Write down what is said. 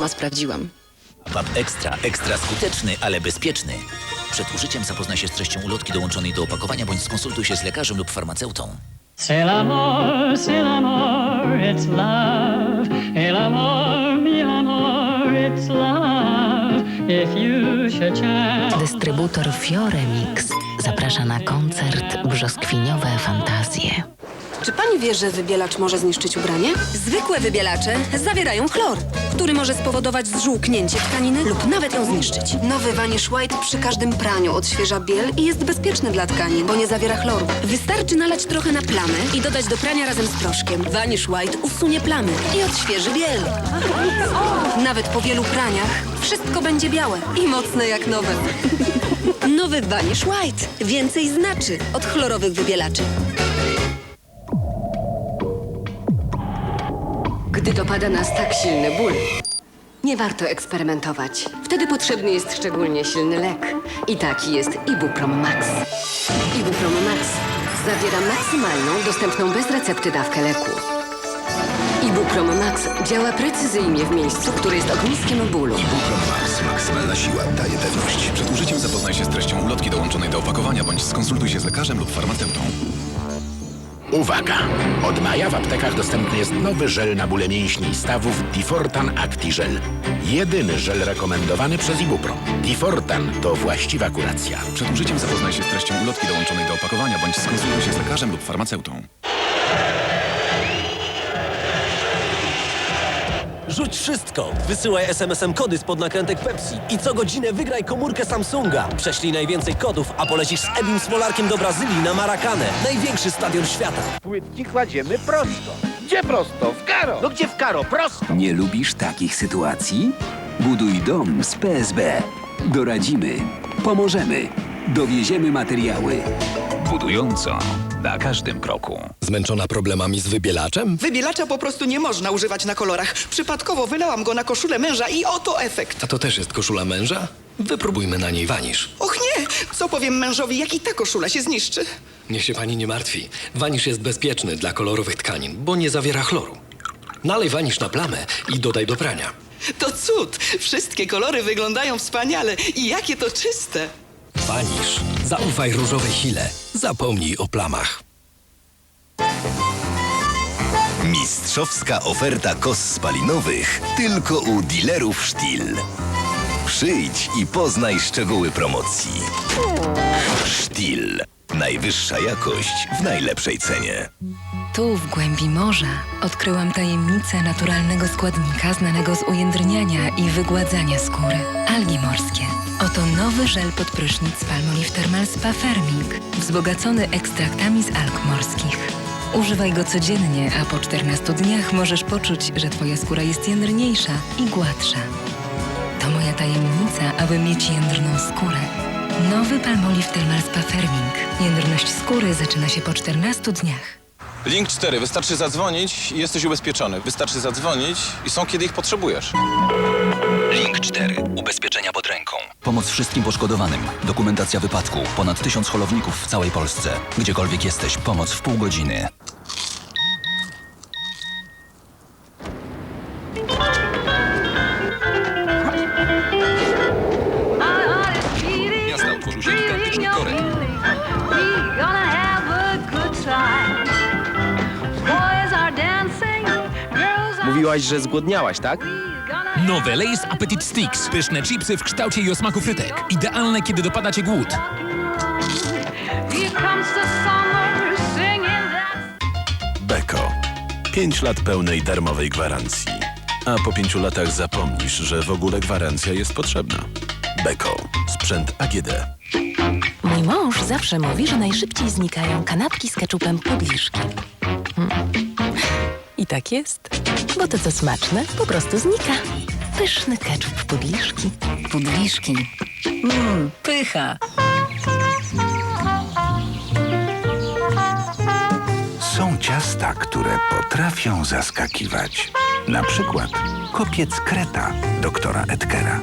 Ma sprawdziłam. Wap Extra, ekstra skuteczny, ale bezpieczny. Przed użyciem zapoznaj się z treścią ulotki dołączonej do opakowania bądź skonsultuj się z lekarzem lub farmaceutą. C'est l'amour, c'est l'amour, it's love. Et l'amour, it's love. If you should. Dystrybutor Fiore Mix zaprasza na koncert Brzoskwiniowe Fantazje. Czy pani wie, że wybielacz może zniszczyć ubranie? Zwykłe wybielacze zawierają chlor, który może spowodować zżółknięcie tkaniny lub nawet ją zniszczyć. Nowy Vanish White przy każdym praniu odświeża biel i jest bezpieczny dla tkanin, bo nie zawiera chloru. Wystarczy nalać trochę na plamy i dodać do prania razem z proszkiem. Vanish White usunie plamy i odświeży biel. Nawet po wielu praniach wszystko będzie białe i mocne jak nowe. Nowy Vanish White więcej znaczy od chlorowych wybielaczy. Gdy dopada nas tak silny ból, nie warto eksperymentować. Wtedy potrzebny jest szczególnie silny lek. I taki jest Ibuprom Max. Ibuprom Max zawiera maksymalną, dostępną bez recepty dawkę leku. Ibuprom Max działa precyzyjnie w miejscu, które jest ogniskiem bólu. Ibuprom Max. Maksymalna siła daje pewność. Przed użyciem zapoznaj się z treścią ulotki dołączonej do opakowania bądź skonsultuj się z lekarzem lub farmaceutą. Uwaga! Od maja w aptekach dostępny jest nowy żel na bóle mięśni i stawów Difortan ActiGel. Jedyny żel rekomendowany przez Ibuprom. Difortan to właściwa kuracja. Przed użyciem zapoznaj się z treścią ulotki dołączonej do opakowania bądź skonsultuj się z lekarzem lub farmaceutą. Rzuć wszystko! Wysyłaj SMS-em kody spod nakrętek Pepsi i co godzinę wygraj komórkę Samsunga. Prześlij najwięcej kodów, a polecisz z Ebim Smolarkiem do Brazylii na Maracanę, największy stadion świata. Płytki kładziemy prosto. Gdzie prosto? W karo. No gdzie w karo? Prosto. Nie lubisz takich sytuacji? Buduj dom z PSB. Doradzimy, pomożemy, dowieziemy materiały. Budująco na każdym kroku. Zmęczona problemami z wybielaczem? Wybielacza po prostu nie można używać na kolorach. Przypadkowo wylałam go na koszulę męża i oto efekt. A to też jest koszula męża? Wypróbujmy na niej wanisz. Och nie! Co powiem mężowi, jak i ta koszula się zniszczy? Niech się pani nie martwi. Wanisz jest bezpieczny dla kolorowych tkanin, bo nie zawiera chloru. Nalej wanisz na plamę i dodaj do prania. To cud! Wszystkie kolory wyglądają wspaniale i jakie to czyste! Wanisz. Zaufaj różowej sile. Zapomnij o plamach. Mistrzowska oferta kos spalinowych tylko u dealerów Stihl. Przyjdź i poznaj szczegóły promocji. Stihl. Najwyższa jakość w najlepszej cenie. Tu, w głębi morza, odkryłam tajemnicę naturalnego składnika znanego z ujędrniania i wygładzania skóry. Algi morskie. Oto nowy żel pod prysznic Palmolive Thermal Spa Firming, wzbogacony ekstraktami z alg morskich. Używaj go codziennie, a po 14 dniach możesz poczuć, że Twoja skóra jest jędrniejsza i gładsza. To moja tajemnica, aby mieć jędrną skórę. Nowy Palmolive Thermal Spa Firming. Jędrność skóry zaczyna się po 14 dniach. Link 4. Wystarczy zadzwonić i jesteś ubezpieczony. Wystarczy zadzwonić i są, kiedy ich potrzebujesz. Link 4. Ubezpieczenia pod ręką. Pomoc wszystkim poszkodowanym. Dokumentacja wypadku. Ponad tysiąc holowników w całej Polsce. Gdziekolwiek jesteś, pomoc w pół godziny. Miasta utworzył się gigantyczny korek. Mówiłaś, że zgłodniałaś, tak? Nowe Lay's Appetit Sticks. Pyszne chipsy w kształcie i o smaku frytek. Idealne, kiedy dopada cię głód. Beko. 5 lat pełnej darmowej gwarancji. A po pięciu latach zapomnisz, że w ogóle gwarancja jest potrzebna. Beko. Sprzęt AGD. Mój mąż zawsze mówi, że najszybciej znikają kanapki z keczupem podliszki. Hmm. I tak jest, bo to co smaczne po prostu znika. Pyszny keczup podliszki. Podliszki. Mmm, pycha. Są ciasta, które potrafią zaskakiwać. Na przykład kopiec kreta doktora Edgera.